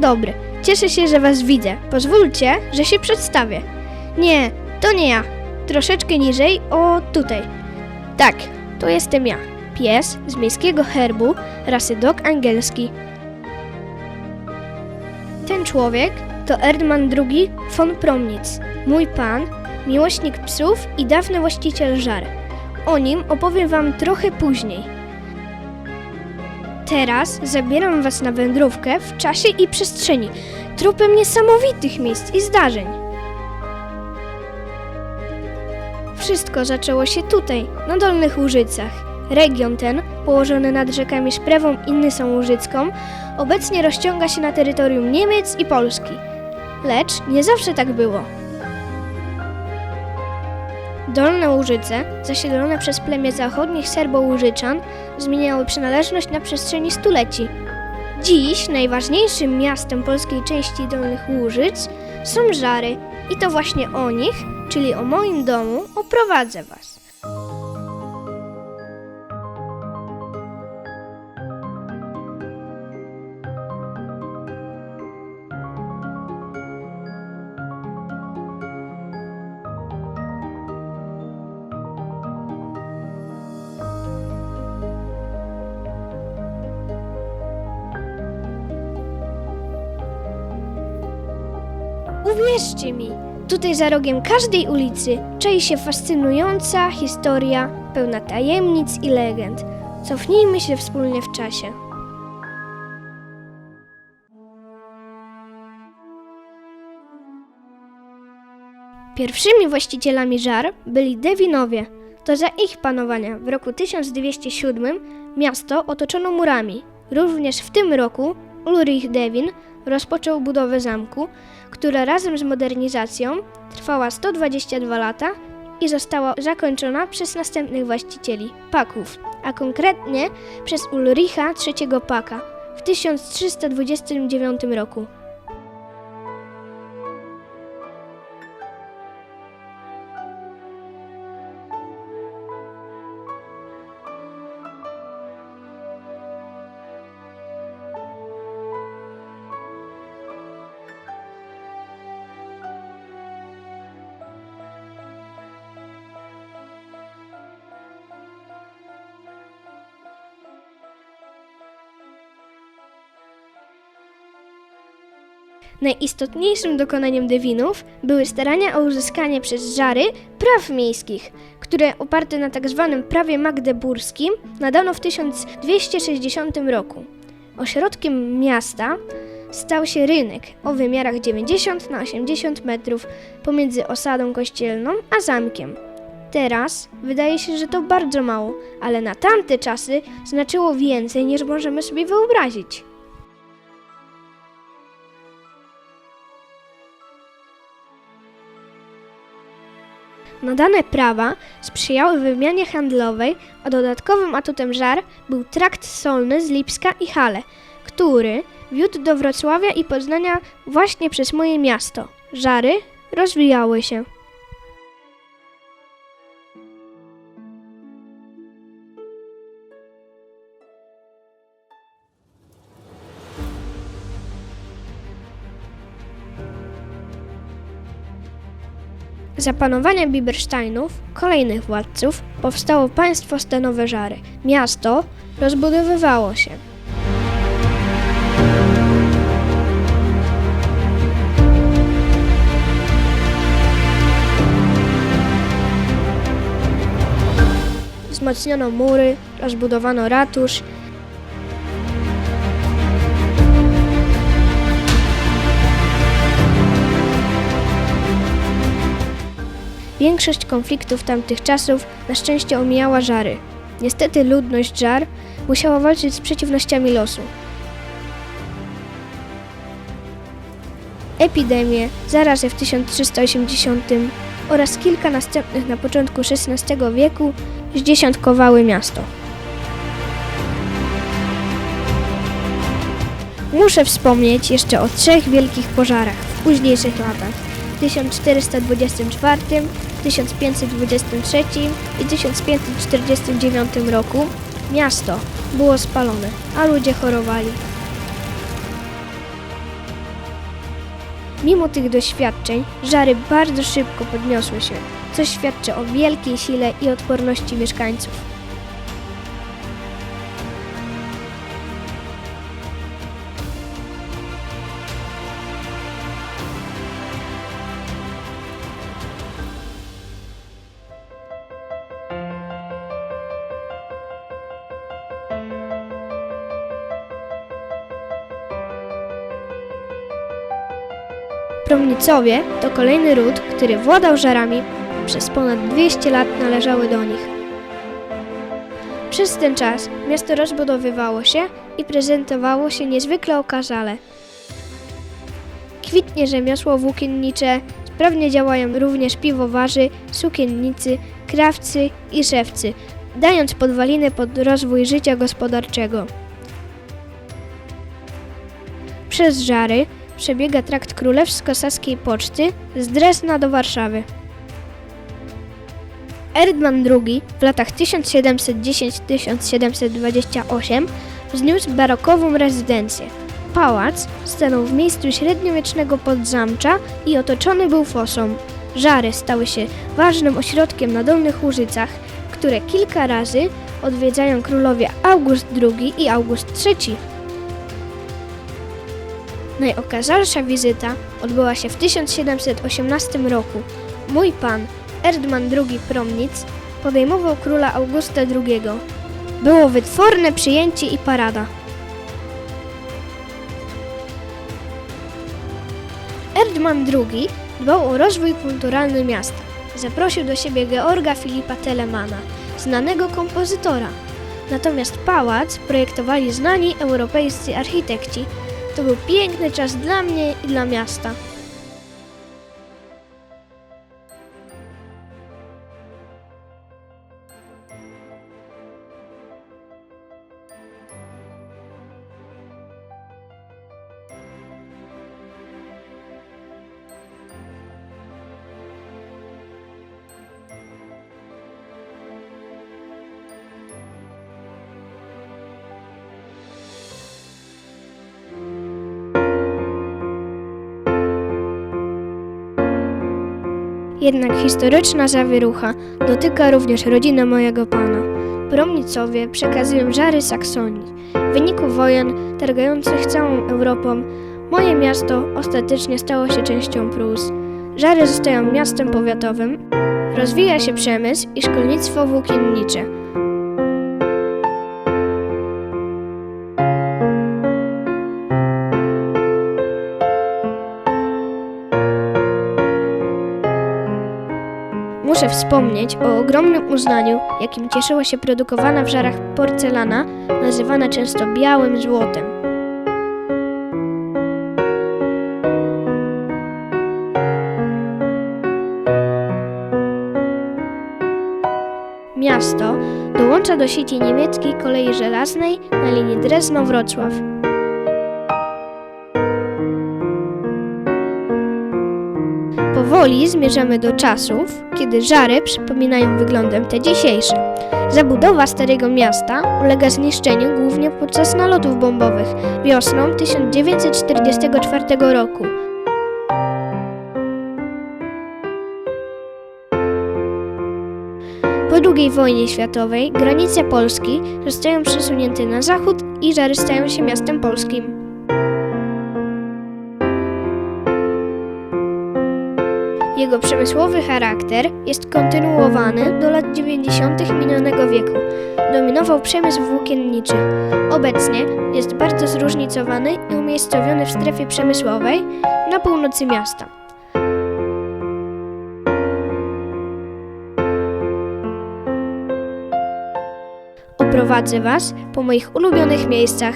dobry. Cieszę się, że Was widzę. Pozwólcie, że się przedstawię. Nie, to nie ja. Troszeczkę niżej, o tutaj. Tak, to jestem ja. Pies z miejskiego herbu, rasy dog angielski. Ten człowiek to Erdman II von Promnitz, mój pan, miłośnik psów i dawny właściciel żar. O nim opowiem Wam trochę później. Teraz zabieram Was na wędrówkę w czasie i przestrzeni, tropem niesamowitych miejsc i zdarzeń. Wszystko zaczęło się tutaj, na Dolnych Łużycach. Region ten, położony nad rzekami Szprewą i Nysą Łużycką, obecnie rozciąga się na terytorium Niemiec i Polski. Lecz nie zawsze tak było. Dolne Łużyce, zasiedlone przez plemię zachodnich Serbo-Łużyczan, zmieniały przynależność na przestrzeni stuleci. Dziś najważniejszym miastem polskiej części Dolnych Łużyc są Żary i to właśnie o nich, czyli o moim domu, oprowadzę Was. Uwierzcie mi, tutaj za rogiem każdej ulicy czai się fascynująca historia, pełna tajemnic i legend. Cofnijmy się wspólnie w czasie. Pierwszymi właścicielami żar byli Dewinowie. To za ich panowania w roku 1207 miasto otoczono murami. Również w tym roku Ulrich Dewin rozpoczął budowę zamku, która razem z modernizacją trwała 122 lata i została zakończona przez następnych właścicieli Paków, a konkretnie przez Ulricha III Paka w 1329 roku. Najistotniejszym dokonaniem Dewinów były starania o uzyskanie przez Żary praw miejskich, które oparte na tzw. prawie magdeburskim nadano w 1260 roku. Ośrodkiem miasta stał się rynek o wymiarach 90 na 80 metrów pomiędzy osadą kościelną a zamkiem. Teraz wydaje się, że to bardzo mało, ale na tamte czasy znaczyło więcej niż możemy sobie wyobrazić. Nadane prawa sprzyjały wymianie handlowej, a dodatkowym atutem żar był trakt solny z Lipska i Hale, który wiódł do Wrocławia i Poznania właśnie przez moje miasto. Żary rozwijały się. Za panowania Bibersteinów, kolejnych władców, powstało państwo stanowe Żary. Miasto rozbudowywało się. Wzmocniono mury, rozbudowano ratusz, Większość konfliktów tamtych czasów na szczęście omijała żary. Niestety ludność żar musiała walczyć z przeciwnościami losu. Epidemie, zarazy w 1380 oraz kilka następnych na początku XVI wieku zdziesiątkowały miasto. Muszę wspomnieć jeszcze o trzech wielkich pożarach w późniejszych latach. W 1424, 1523 i 1549 roku miasto było spalone, a ludzie chorowali. Mimo tych doświadczeń, żary bardzo szybko podniosły się, co świadczy o wielkiej sile i odporności mieszkańców. Promnicowie to kolejny ród, który władał żarami. Przez ponad 200 lat należały do nich. Przez ten czas miasto rozbudowywało się i prezentowało się niezwykle okażale. Kwitnie rzemiosło włókiennicze, sprawnie działają również piwowarzy, sukiennicy, krawcy i szewcy, dając podwaliny pod rozwój życia gospodarczego. Przez żary przebiega trakt królewsko-saskiej poczty z Dresna do Warszawy. Erdman II w latach 1710-1728 wzniósł barokową rezydencję. Pałac stanął w miejscu średniowiecznego podzamcza i otoczony był fosą. Żary stały się ważnym ośrodkiem na Dolnych Łużycach, które kilka razy odwiedzają królowie August II i August III. Najokażalsza wizyta odbyła się w 1718 roku. Mój pan, Erdman II Promnic, podejmował króla Augusta II. Było wytworne przyjęcie i parada. Erdman II dbał o rozwój kulturalny miasta. Zaprosił do siebie Georga Filipa Telemana, znanego kompozytora. Natomiast pałac projektowali znani europejscy architekci, to był piękny czas dla mnie i dla miasta. Jednak historyczna zawierucha dotyka również rodziny mojego pana. Promnicowie przekazują żary Saksonii. W wyniku wojen targających całą Europą, moje miasto ostatecznie stało się częścią Prus. Żary zostają miastem powiatowym, rozwija się przemysł i szkolnictwo włókiennicze. Muszę wspomnieć o ogromnym uznaniu, jakim cieszyła się produkowana w żarach porcelana, nazywana często białym złotem. Miasto dołącza do sieci niemieckiej kolei żelaznej na linii Drezno-Wrocław. Powoli zmierzamy do czasów, kiedy żary przypominają wyglądem te dzisiejsze. Zabudowa Starego Miasta ulega zniszczeniu głównie podczas nalotów bombowych wiosną 1944 roku. Po II wojnie światowej granice Polski zostają przesunięte na zachód i żary stają się miastem polskim. Jego przemysłowy charakter jest kontynuowany do lat 90. minionego wieku. Dominował przemysł włókienniczy. Obecnie jest bardzo zróżnicowany i umiejscowiony w strefie przemysłowej na północy miasta. Oprowadzę Was po moich ulubionych miejscach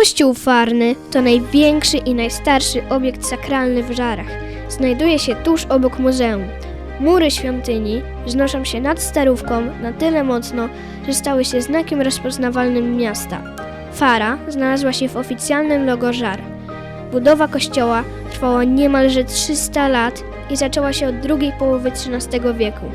Kościół Farny to największy i najstarszy obiekt sakralny w Żarach. Znajduje się tuż obok muzeum. Mury świątyni wznoszą się nad Starówką na tyle mocno, że stały się znakiem rozpoznawalnym miasta. Fara znalazła się w oficjalnym logo Żar. Budowa kościoła trwała niemalże 300 lat i zaczęła się od drugiej połowy XIII wieku.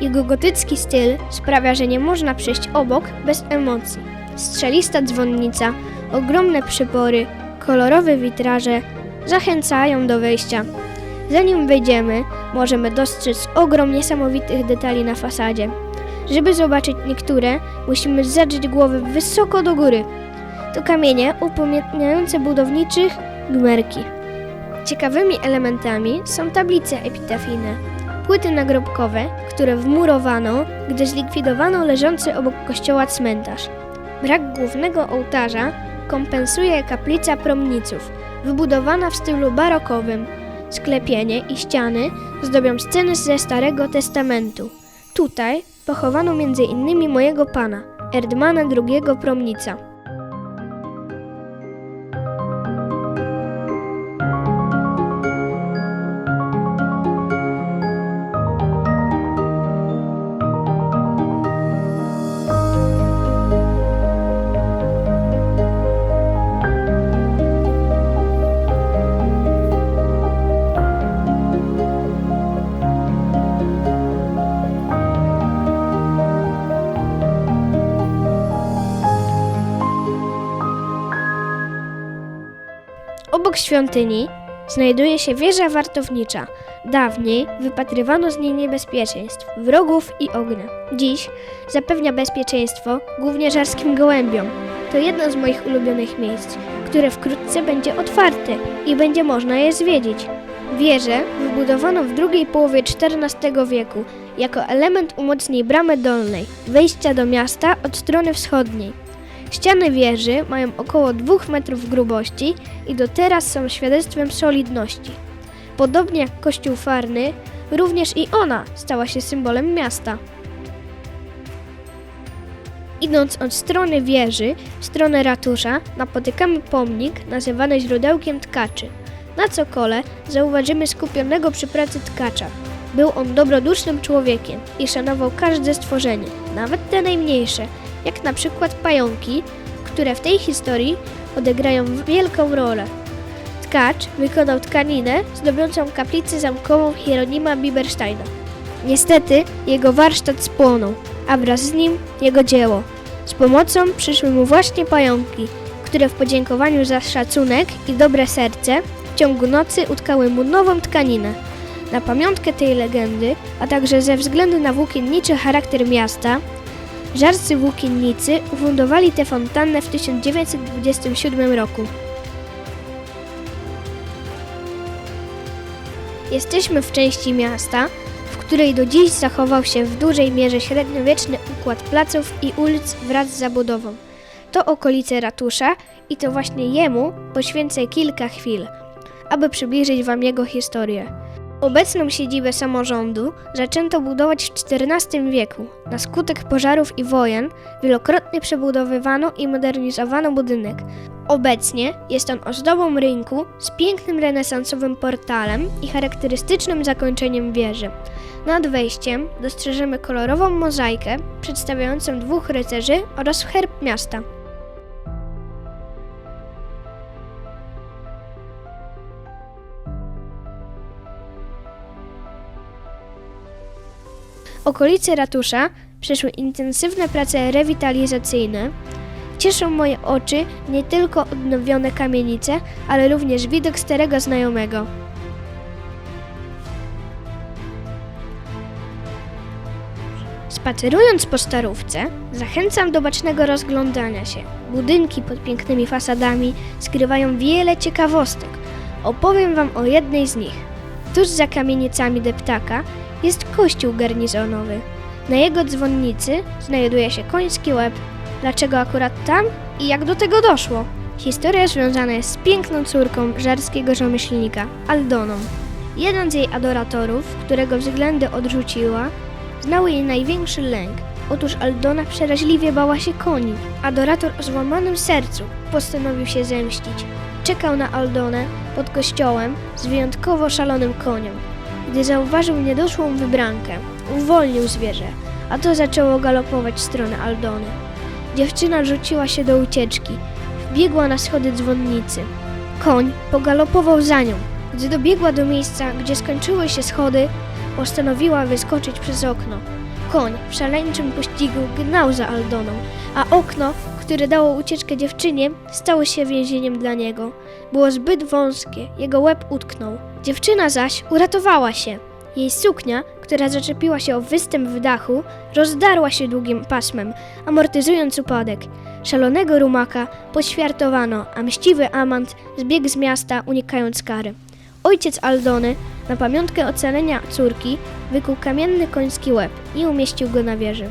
Jego gotycki styl sprawia, że nie można przejść obok bez emocji. strzelista dzwonnica, ogromne przypory, kolorowe witraże zachęcają do wejścia. Zanim wejdziemy, możemy dostrzec ogrom niesamowitych detali na fasadzie. Żeby zobaczyć niektóre, musimy zadrzeć głowy wysoko do góry. To kamienie upamiętniające budowniczych gmerki. Ciekawymi elementami są tablice epitafijne, płyty nagrobkowe, które wmurowano, gdy zlikwidowano leżący obok kościoła cmentarz. Brak głównego ołtarza kompensuje kaplica promniców, wybudowana w stylu barokowym. Sklepienie i ściany zdobią sceny ze Starego Testamentu. Tutaj pochowano m.in. mojego pana, Erdmana II Promnica. Świątyni znajduje się wieża wartownicza. Dawniej wypatrywano z niej niebezpieczeństw, wrogów i ognia. Dziś zapewnia bezpieczeństwo głównie żarskim gołębiom. To jedno z moich ulubionych miejsc, które wkrótce będzie otwarte i będzie można je zwiedzić. Wieżę wybudowano w drugiej połowie XIV wieku jako element umocnień bramy dolnej, wejścia do miasta od strony wschodniej. Ściany wieży mają około 2 metrów grubości i do teraz są świadectwem solidności. Podobnie jak kościół farny, również i ona stała się symbolem miasta. Idąc od strony wieży w stronę ratusza, napotykamy pomnik nazywany źródełkiem tkaczy. Na cokole zauważymy skupionego przy pracy tkacza. Był on dobrodusznym człowiekiem i szanował każde stworzenie, nawet te najmniejsze, jak na przykład pająki, które w tej historii odegrają wielką rolę. Tkacz wykonał tkaninę zdobiącą kaplicę zamkową Hieronima Bibersteina. Niestety jego warsztat spłonął, a wraz z nim jego dzieło. Z pomocą przyszły mu właśnie pająki, które w podziękowaniu za szacunek i dobre serce w ciągu nocy utkały mu nową tkaninę. Na pamiątkę tej legendy, a także ze względu na włókienniczy charakter miasta, Żarscy włókiennicy ufundowali tę fontannę w 1927 roku. Jesteśmy w części miasta, w której do dziś zachował się w dużej mierze średniowieczny układ placów i ulic wraz z zabudową. To okolice ratusza i to właśnie jemu poświęcę kilka chwil, aby przybliżyć Wam jego historię. Obecną siedzibę samorządu zaczęto budować w XIV wieku. Na skutek pożarów i wojen wielokrotnie przebudowywano i modernizowano budynek. Obecnie jest on ozdobą rynku z pięknym renesansowym portalem i charakterystycznym zakończeniem wieży. Nad wejściem dostrzeżemy kolorową mozaikę przedstawiającą dwóch rycerzy oraz herb miasta. Okolice ratusza przeszły intensywne prace rewitalizacyjne. Cieszą moje oczy nie tylko odnowione kamienice, ale również widok starego znajomego. Spacerując po starówce, zachęcam do bacznego rozglądania się. Budynki pod pięknymi fasadami skrywają wiele ciekawostek. Opowiem Wam o jednej z nich. Tuż za kamienicami deptaka jest kościół garnizonowy. Na jego dzwonnicy znajduje się koński łeb. Dlaczego akurat tam i jak do tego doszło? Historia związana jest z piękną córką żarskiego rzemieślnika, Aldoną. Jeden z jej adoratorów, którego względy odrzuciła, znał jej największy lęk. Otóż Aldona przeraźliwie bała się koni. Adorator o złamanym sercu postanowił się zemścić. Czekał na Aldonę pod kościołem z wyjątkowo szalonym koniem. Gdy zauważył niedoszłą wybrankę, uwolnił zwierzę, a to zaczęło galopować w stronę Aldony. Dziewczyna rzuciła się do ucieczki, wbiegła na schody dzwonnicy. Koń pogalopował za nią. Gdy dobiegła do miejsca, gdzie skończyły się schody, postanowiła wyskoczyć przez okno. Koń w szaleńczym pościgu gnał za Aldoną, a okno, które dało ucieczkę dziewczynie, stało się więzieniem dla niego. Było zbyt wąskie, jego łeb utknął. Dziewczyna zaś uratowała się. Jej suknia, która zaczepiła się o występ w dachu, rozdarła się długim pasmem, amortyzując upadek. Szalonego rumaka poćwiartowano, a mściwy amant zbiegł z miasta, unikając kary. Ojciec Aldony, na pamiątkę ocalenia córki, wykuł kamienny koński łeb i umieścił go na wieży.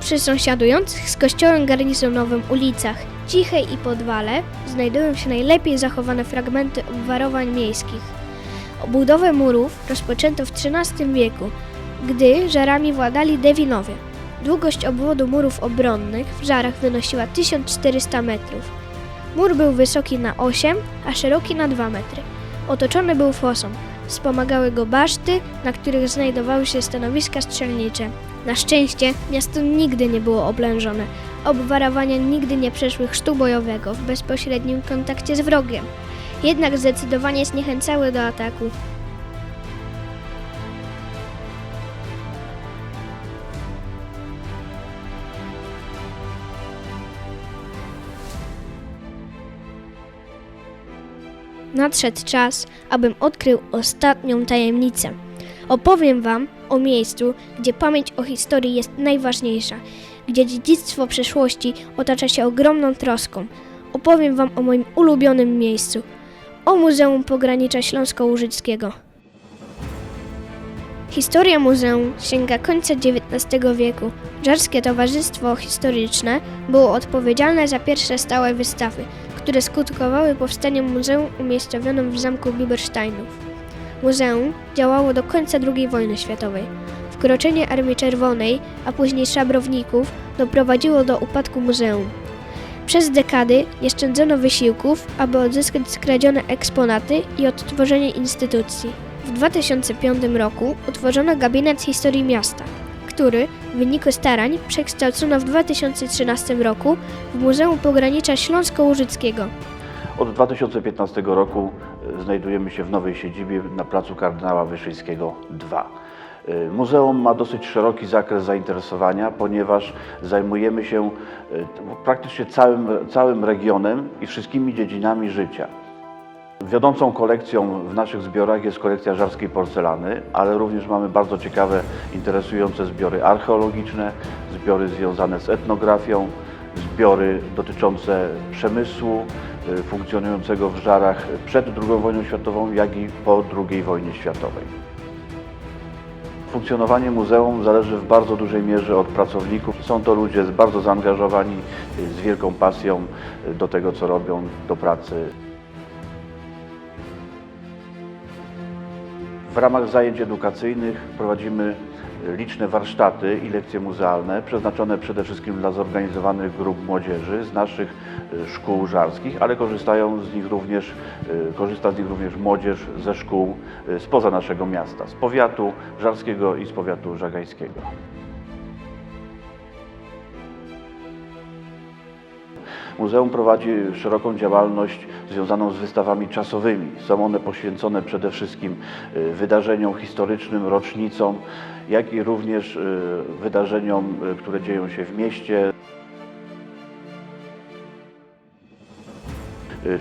Przy sąsiadujących z kościołem garnizonowym ulicach Cichej i Podwale znajdują się najlepiej zachowane fragmenty obwarowań miejskich. Budowę murów rozpoczęto w XIII wieku, gdy żarami władali Dewinowie. Długość obwodu murów obronnych w żarach wynosiła 1400 metrów. Mur był wysoki na 8, a szeroki na 2 metry. Otoczony był fosą. Wspomagały go baszty, na których znajdowały się stanowiska strzelnicze. Na szczęście miasto nigdy nie było oblężone. Obwarowania nigdy nie przeszły chrztu bojowego w bezpośrednim kontakcie z wrogiem. Jednak zdecydowanie zniechęcały do ataku. Nadszedł czas, abym odkrył ostatnią tajemnicę. Opowiem Wam o miejscu, gdzie pamięć o historii jest najważniejsza, gdzie dziedzictwo przeszłości otacza się ogromną troską. Opowiem Wam o moim ulubionym miejscu o Muzeum Pogranicza Śląsko-Łużyckiego. Historia muzeum sięga końca XIX wieku. Żarskie Towarzystwo Historyczne było odpowiedzialne za pierwsze stałe wystawy, które skutkowały powstaniem muzeum umiejscowionym w zamku Bibersteinów. Muzeum działało do końca II wojny światowej. Wkroczenie Armii Czerwonej, a później szabrowników doprowadziło do upadku muzeum. Przez dekady nie szczędzono wysiłków, aby odzyskać skradzione eksponaty i odtworzenie instytucji. W 2005 roku utworzono Gabinet Historii Miasta, który w wyniku starań przekształcono w 2013 roku w Muzeum Pogranicza Śląsko-Łużyckiego. Od 2015 roku e, znajdujemy się w nowej siedzibie na placu kardynała Wyszyńskiego 2. E, Muzeum ma dosyć szeroki zakres zainteresowania, ponieważ zajmujemy się e, praktycznie całym, całym regionem i wszystkimi dziedzinami życia. Wiodącą kolekcją w naszych zbiorach jest kolekcja żarskiej porcelany, ale również mamy bardzo ciekawe, interesujące zbiory archeologiczne, zbiory związane z etnografią, zbiory dotyczące przemysłu y, funkcjonującego w żarach przed II wojną światową, jak i po II wojnie światowej. Funkcjonowanie muzeum zależy w bardzo dużej mierze od pracowników. Są to ludzie bardzo zaangażowani, z wielką pasją do tego, co robią, do pracy. W ramach zajęć edukacyjnych prowadzimy liczne warsztaty i lekcje muzealne, przeznaczone przede wszystkim dla zorganizowanych grup młodzieży z naszych y, szkół żarskich, ale korzystają z nich również, y, korzysta z nich również młodzież ze szkół y, spoza naszego miasta, z powiatu żarskiego i z powiatu żagańskiego. Muzeum prowadzi szeroką działalność związaną z wystawami czasowymi. Są one poświęcone przede wszystkim y, wydarzeniom historycznym, rocznicom, jak i również y, wydarzeniom, y, które dzieją się w mieście.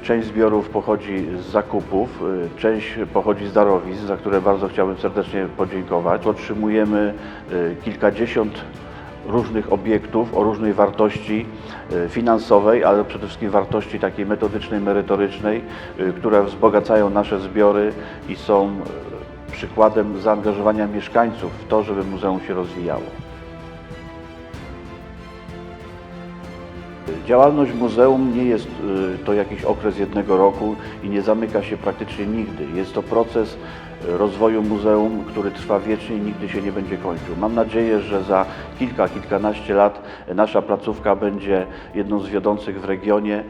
Część zbiorów pochodzi z zakupów, część pochodzi z darowizn, za które bardzo chciałbym serdecznie podziękować. Otrzymujemy kilkadziesiąt różnych obiektów o różnej wartości y, finansowej, ale przede wszystkim wartości takiej metodycznej, merytorycznej, y, które wzbogacają nasze zbiory i są y, przykładem zaangażowania mieszkańców w to, żeby muzeum się rozwijało. Działalność muzeum nie jest y, to jakiś okres jednego roku i nie zamyka się praktycznie nigdy. Jest to proces y, rozwoju muzeum, który trwa wiecznie i nigdy się nie będzie kończył. Mam nadzieję, że za kilka, kilkanaście lat nasza placówka będzie jedną z wiodących w regionie.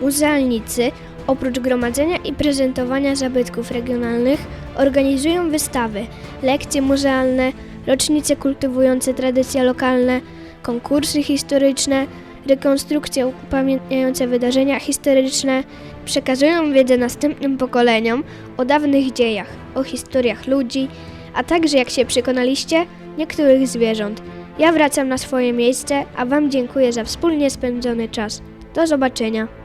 Muzealnicy, oprócz gromadzenia i prezentowania zabytków regionalnych, organizują wystawy, lekcje muzealne, rocznice kultywujące tradycje lokalne, konkursy historyczne, rekonstrukcje upamiętniające wydarzenia historyczne, przekazują wiedzę następnym pokoleniom o dawnych dziejach, o historiach ludzi, a także, jak się przekonaliście, niektórych zwierząt. Ja wracam na swoje miejsce, a Wam dziękuję za wspólnie spędzony czas. Do zobaczenia.